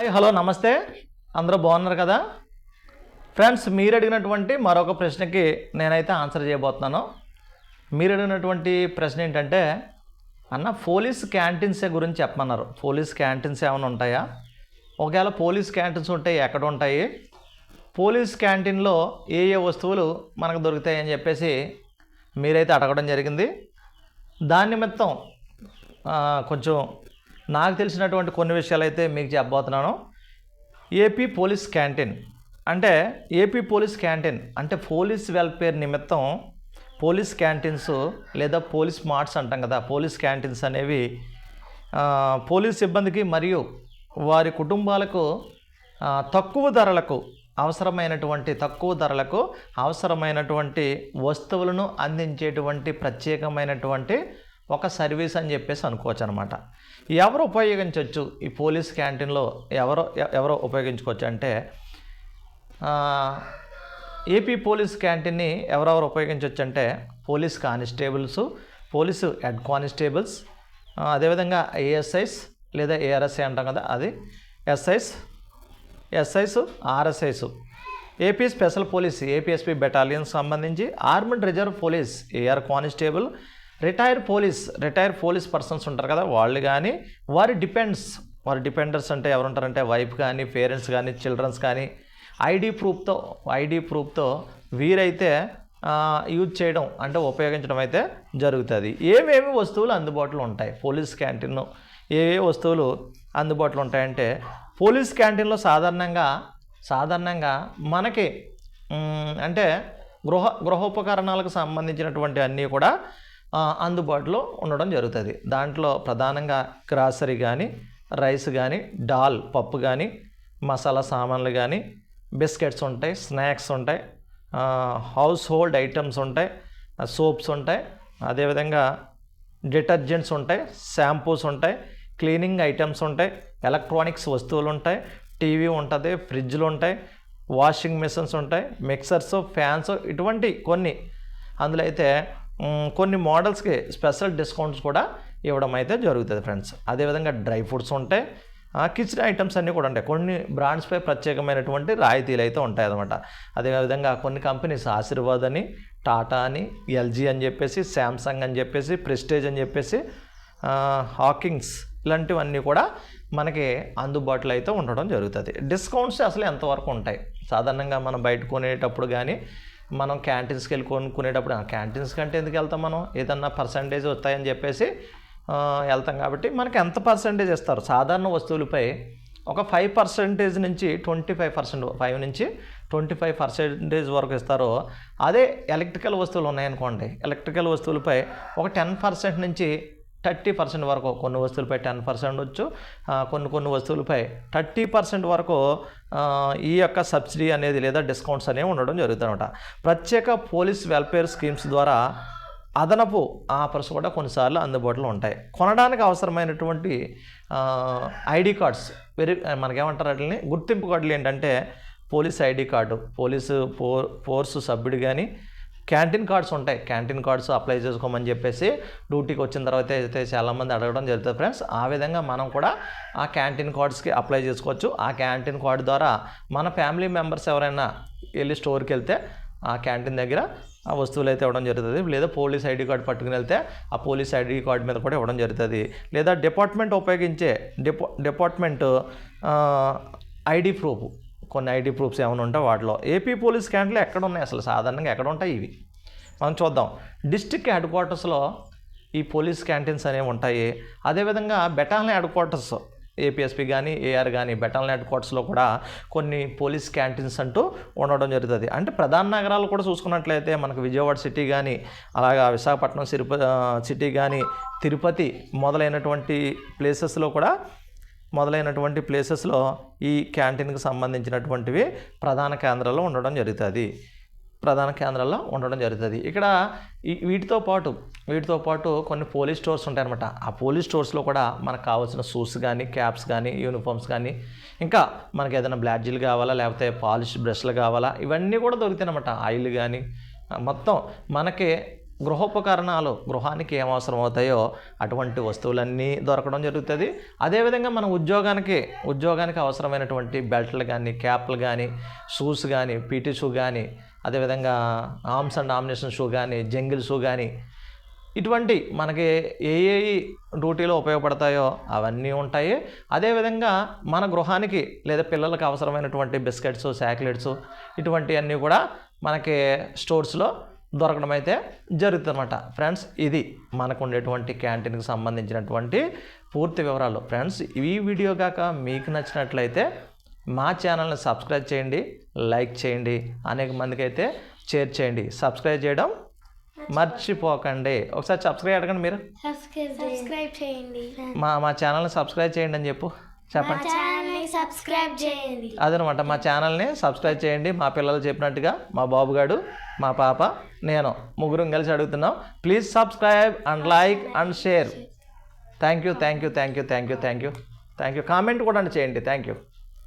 Hi hello నమస్తే. అందరూ బాగున్నారు కదా? ఫ్రెండ్స్ మీరు అడిగినటువంటి మరొక ప్రశ్నకి నేనైతే ఆన్సర్ చేయబోతున్నాను. మీరు అడిగినటువంటి ప్రశ్న ఏంటంటే అన్న పోలీస్ క్యాంటీన్స్ గురించి చెప్పమన్నారు. పోలీస్ క్యాంటీన్స్ ఏమైనా ఉంటాయా? ఒకవేళ పోలీస్ క్యాంటీన్స్ ఉంటే ఎక్కడ ఉంటాయి? పోలీస్ క్యాంటీన్లో ఏ ఏ వస్తువులు మనకు దొరుకుతాయని చెప్పేసి మీరైతే అడగడం జరిగింది. దాని నిమిత్తం కొంచెం నాకు తెలిసినటువంటి కొన్ని విషయాలు అయితే మీకు చెప్పబోతున్నాను. AP police canteen. అంటే ఏపీ పోలీస్ క్యాంటీన్ అంటే పోలీస్ వెల్ఫేర్ నిమిత్తం పోలీస్ క్యాంటీన్స్ లేదా పోలీస్ మార్ట్స్ అంటాం కదా పోలీస్ క్యాంటీన్స్ అనేవి పోలీస్ సిబ్బందికి మరియు వారి కుటుంబాలకు తక్కువ ధరలకు అవసరమైనటువంటి తక్కువ ధరలకు అవసరమైనటువంటి వస్తువులను అందించేటువంటి ప్రత్యేకమైనటువంటి ఒక సర్వీస్ అని చెప్పేసి అనుకోవచ్చు అనమాట ఎవరు ఉపయోగించవచ్చు ఈ పోలీస్ క్యాంటీన్లో ఎవరు ఎ- ఎవరు ఉపయోగించుకోవచ్చు అంటే ఏపీ పోలీస్ క్యాంటీన్ని ఎవరెవరు ఉపయోగించవచ్చు అంటే police constables police head constables అదేవిధంగా ఏఎస్ఐస్ లేదా ఏఆర్ఎస్ఐ అంటాం కదా అది SIs SIs RSIs. AP special police APSP battalion సంబంధించి armed reserve police AR constable retire police retire police persons ఉంటారు కదా వాళ్ళు కానీ వారి డిపెండ్స్ వారి డిపెండర్స్ అంటే ఎవరుంటారంటే వైఫ్ కానీ పేరెంట్స్ కానీ చిల్డ్రన్స్ కానీ ఐడి ప్రూఫ్తో ఐడి ప్రూఫ్తో వీరైతే యూజ్ చేయడం అంటే ఉపయోగించడం అయితే జరుగుతుంది. ఏమేమి వస్తువులు అందుబాటులో ఉంటాయి? పోలీస్ క్యాంటీన్ ఏ ఏ వస్తువులు అందుబాటులో ఉంటాయంటే పోలీస్ క్యాంటీన్లో సాధారణంగా సాధారణంగా మనకి అంటే గృహ గృహోపకరణాలకు సంబంధించినటువంటి అన్నీ కూడా అందుబాటులో ఉండడం జరుగుతుంది. దాంట్లో ప్రధానంగా గ్రాసరీ కానీ రైస్ కానీ డాల్ పప్పు కానీ మసాలా సామాన్లు కానీ బిస్కెట్స్ ఉంటాయి స్నాక్స్ ఉంటాయి హౌస్ హోల్డ్ ఐటమ్స్ ఉంటాయి సోప్స్ ఉంటాయి అదేవిధంగా డిటర్జెంట్స్ ఉంటాయి షాంపూస్ ఉంటాయి క్లీనింగ్ ఐటమ్స్ ఉంటాయి ఎలక్ట్రానిక్స్ వస్తువులు ఉంటాయి టీవీ ఉంటుంది ఫ్రిడ్జ్లు ఉంటాయి వాషింగ్ మిషన్స్ ఉంటాయి మిక్సర్స్ ఫ్యాన్స్ ఇటువంటి కొన్ని. అందులో అయితే కొన్ని మోడల్స్కి స్పెషల్ డిస్కౌంట్స్ కూడా ఇవ్వడం అయితే జరుగుతుంది ఫ్రెండ్స్. అదేవిధంగా డ్రై ఫ్రూట్స్ ఉంటాయి. కిచెన్ ఐటమ్స్ అన్నీ కూడా ఉంటాయి. కొన్ని బ్రాండ్స్పై ప్రత్యేకమైనటువంటి రాయితీలు అయితే ఉంటాయి అన్నమాట. అదేవిధంగా కొన్ని కంపెనీస్ ఆశీర్వాద్ అని టాటా అని ఎల్జీ అని చెప్పేసి శాంసంగ్ అని చెప్పేసి ప్రెస్టేజ్ అని చెప్పేసి హాకింగ్స్ ఇలాంటివన్నీ కూడా మనకి అందుబాటులో అయితే ఉండడం జరుగుతుంది. డిస్కౌంట్స్ అసలు ఎంతవరకు ఉంటాయి? సాధారణంగా మనం బయట కొనేటప్పుడు కానీ మనం క్యాంటీన్స్కి వెళ్ళి కొనుక్కునేటప్పుడు క్యాంటీన్స్ కంటే ఎందుకు వెళ్తాం మనం? ఏదన్నా పర్సంటేజ్ వస్తాయని చెప్పేసి వెళ్తాం కాబట్టి మనకి ఎంత పర్సంటేజ్ ఇస్తారు? సాధారణ వస్తువులపై ఒక ఫైవ్ పర్సెంటేజ్ నుంచి ట్వంటీ ఫైవ్ పర్సెంట్ ఫైవ్ నుంచి ట్వంటీ ఫైవ్ పర్సెంటేజ్ వరకు ఇస్తారో అదే ఎలక్ట్రికల్ వస్తువులు ఉన్నాయనుకోండి. ఎలక్ట్రికల్ వస్తువులపై ఒక టెన్ పర్సెంట్ నుంచి థర్టీ పర్సెంట్ వరకు కొన్ని వస్తువులపై టెన్ పర్సెంట్ వచ్చు కొన్ని కొన్ని వస్తువులపై థర్టీ పర్సెంట్ వరకు ఈ యొక్క సబ్సిడీ అనేది లేదా డిస్కౌంట్స్ అనేవి ఉండడం జరుగుతుందన్నమాట. ప్రత్యేక పోలీస్ వెల్ఫేర్ స్కీమ్స్ ద్వారా అదనపు ఆఫర్స్ కూడా కొన్నిసార్లు అందుబాటులో ఉంటాయి. కొనడానికి అవసరమైనటువంటి ఐడి కార్డ్స్ వెరీ మనకేమంటారు వాటిని గుర్తింపు కార్డులు ఏంటంటే police ID card police four force సభ్యుడు కానీ క్యాంటీన్ కార్డ్స్ ఉంటాయి. క్యాంటీన్ కార్డ్స్ అప్లై చేసుకోమని చెప్పేసి డ్యూటీకి వచ్చిన తర్వాత అయితే చాలామంది అడగడం జరుగుతుంది ఫ్రెండ్స్ ఆ విధంగా మనం కూడా ఆ క్యాంటీన్ కార్డ్స్కి అప్లై చేసుకోవచ్చు. ఆ క్యాంటీన్ కార్డ్ ద్వారా మన ఫ్యామిలీ మెంబర్స్ ఎవరైనా వెళ్ళి స్టోర్కి వెళ్తే ఆ క్యాంటీన్ దగ్గర ఆ వస్తువులు అయితే ఇవ్వడం జరుగుతుంది. లేదా పోలీస్ ఐడి కార్డు పట్టుకుని వెళ్తే ఆ పోలీస్ ఐడి కార్డు మీద కూడా ఇవ్వడం జరుగుతుంది. లేదా డిపార్ట్మెంట్ ఉపయోగించే డిపా డిపార్ట్మెంట్ ఐడి ప్రూఫ్ కొన్ని ఐటీ ప్రూఫ్స్ ఏమైనా ఉంటే వాటిలో. ఏపీ పోలీస్ క్యాంటీన్లు ఎక్కడ ఉన్నాయి అసలు సాధారణంగా ఎక్కడ ఉంటాయి ఇవి? మనం చూద్దాం. డిస్టిక్ హెడ్ క్వార్టర్స్లో ఈ పోలీస్ క్యాంటీన్స్ అనేవి ఉంటాయి. అదేవిధంగా బెటాలియన్ హెడ్ క్వార్టర్స్ ఏపీఎస్పీ కానీ ఏఆర్ కానీ బెటాలియన్ హెడ్ క్వార్టర్స్లో కూడా కొన్ని పోలీస్ క్యాంటీన్స్ అంటూ ఉండడం జరుగుతుంది. అంటే ప్రధాన నగరాలు కూడా చూసుకున్నట్లయితే మనకు విజయవాడ సిటీ కానీ అలాగా విశాఖపట్నం సిరుప సిటీ కానీ తిరుపతి మొదలైనటువంటి ప్లేసెస్లో కూడా మొదలైనటువంటి ప్లేసెస్లో ఈ క్యాంటీన్కి సంబంధించినటువంటివి ప్రధాన కేంద్రాల్లో ఉండడం జరుగుతుంది. ప్రధాన కేంద్రాల్లో ఉండడం జరుగుతుంది. ఇక్కడ ఈ వీటితో పాటు వీటితో పాటు కొన్ని పోలీస్ స్టోర్స్ ఉంటాయన్నమాట. ఆ పోలీస్ స్టోర్స్లో కూడా మనకు కావాల్సిన షూస్ కానీ క్యాప్స్ కానీ యూనిఫామ్స్ కానీ ఇంకా మనకి ఏదైనా బ్లాడ్జీలు కావాలా లేకపోతే పాలిష్ బ్రష్లు కావాలా ఇవన్నీ కూడా దొరుకుతాయి అన్నమాట ఆయిల్ కానీ మొత్తం మనకి గృహోపకరణాలు గృహానికి ఏం అవసరం అవుతాయో అటువంటి వస్తువులన్నీ దొరకడం జరుగుతుంది. అదేవిధంగా మన ఉద్యోగానికి ఉద్యోగానికి అవసరమైనటువంటి బెల్ట్లు కానీ క్యాప్లు కానీ షూస్ కానీ పీటీ షూ కానీ అదేవిధంగా ఆర్మ్స్ అండ్ ఆమ్నేషన్ షూ కానీ జంగిల్ షూ కానీ ఇటువంటి మనకి ఏ ఏ డ్యూటీలో ఉపయోగపడతాయో అవన్నీ ఉంటాయి. అదేవిధంగా మన గృహానికి లేదా పిల్లలకు అవసరమైనటువంటి బిస్కెట్స్ చాక్లెట్స్ ఇటువంటివన్నీ కూడా మనకి స్టోర్స్లో దొరకడం అయితే జరుగుతుందన్నమాట. ఫ్రెండ్స్ ఇది మనకు ఉండేటువంటి క్యాంటీన్కి సంబంధించినటువంటి పూర్తి వివరాలు. ఫ్రెండ్స్ ఈ వీడియో కాక మీకు నచ్చినట్లయితే మా ఛానల్ని సబ్స్క్రైబ్ చేయండి లైక్ చేయండి అనేక మందికి అయితే షేర్ చేయండి. సబ్స్క్రైబ్ చేయడం మర్చిపోకండి. ఒకసారి సబ్స్క్రైబ్ అడగండి మీరు. సబ్స్క్రైబ్ చేయండి. మా మా ఛానల్ని సబ్స్క్రైబ్ చేయండి అని చెప్పు. చెప్పండి. సబ్స్క్రైబ్ చేయండి. అదనమాట మా ఛానల్ని సబ్స్క్రైబ్ చేయండి. మా పిల్లలు చెప్పినట్టుగా మా బాబుగాడు మా పాప నేను ముగ్గురం కలిసి అడుగుతున్నాం. Please subscribe and like and share thank you thank you thank you thank you thank you thank you comment కూడా చేయండి. Thank you